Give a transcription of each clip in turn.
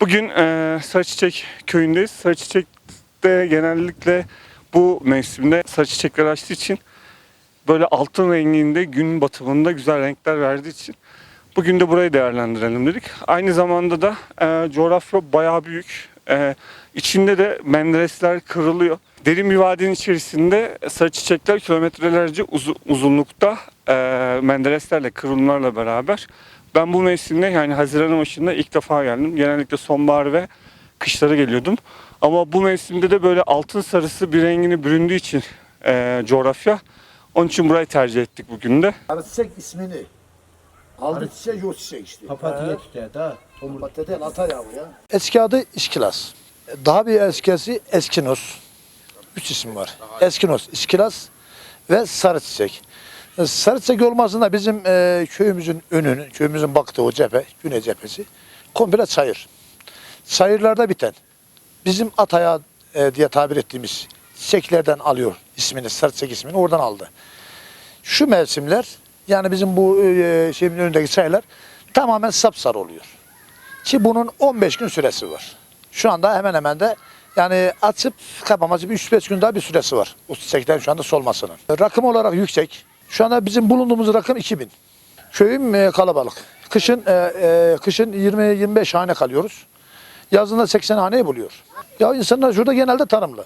Bugün e, Sarıçiçek köyündeyiz. Sarıçiçek'te genellikle bu mevsimde sarıçiçekler açtığı için böyle altın renginde gün batımında güzel renkler verdiği için bugün de burayı değerlendirelim dedik. Aynı zamanda da e, coğrafya bayağı büyük. E, içinde de menderesler kırılıyor. Derin bir vadinin içerisinde sarı çiçekler kilometrelerce uzu- uzunlukta e, mendereslerle, kırılımlarla beraber. Ben bu mevsimde yani Haziran başında ilk defa geldim. Genellikle sonbahar ve kışları geliyordum. Ama bu mevsimde de böyle altın sarısı bir rengini büründüğü için e, coğrafya. Onun için burayı tercih ettik bugün de. Arı çiçek ismini. Aldı çiçek yok çiçek işte. Papatya çiçeği daha. Patateden ata yavru ya. Eski adı İşkilas. Daha bir eskisi Eskinos. Üç isim var. Eskinos, İşkilas ve Sarı Çiçek. E, Sarı Çiçek olmasında bizim e, köyümüzün önünün, köyümüzün baktığı o cephe, güney cephesi komple çayır. Çayırlarda biten, bizim ataya e, diye tabir ettiğimiz çiçeklerden alıyor ismini, Sarı Çiçek ismini oradan aldı. Şu mevsimler, yani bizim bu e, şeyin önündeki çaylar tamamen sapsarı oluyor. Ki bunun 15 gün süresi var. Şu anda hemen hemen de yani açıp kapaması bir 3-5 gün daha bir süresi var. O çiçeklerin şu anda solmasının. Rakım olarak yüksek. Şu anda bizim bulunduğumuz rakım 2000. Köyüm e, kalabalık. Kışın e, e, kışın 20-25 hane kalıyoruz. Yazında 80 haneyi buluyor. Ya insanlar şurada genelde tarımlı.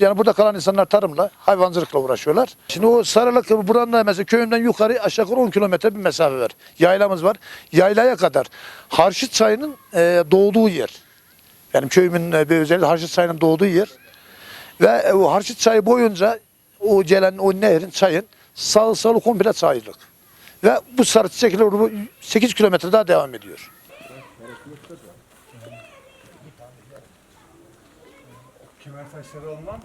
Yani burada kalan insanlar tarımla, hayvancılıkla uğraşıyorlar. Şimdi o sarılık buranın da mesela köyümden yukarı aşağı yukarı 10 kilometre bir mesafe var. Yaylamız var. Yaylaya kadar Harşit çayının e, doğduğu yer. Benim köyümün e, bir özelliği Harşit çayının doğduğu yer. Ve e, o Harşit çayı boyunca o gelen o nehrin çayın sağ sağlı komple çayırlık. Ve bu sarı çiçekler 8 kilometre daha devam ediyor. Kemer taşları olmam.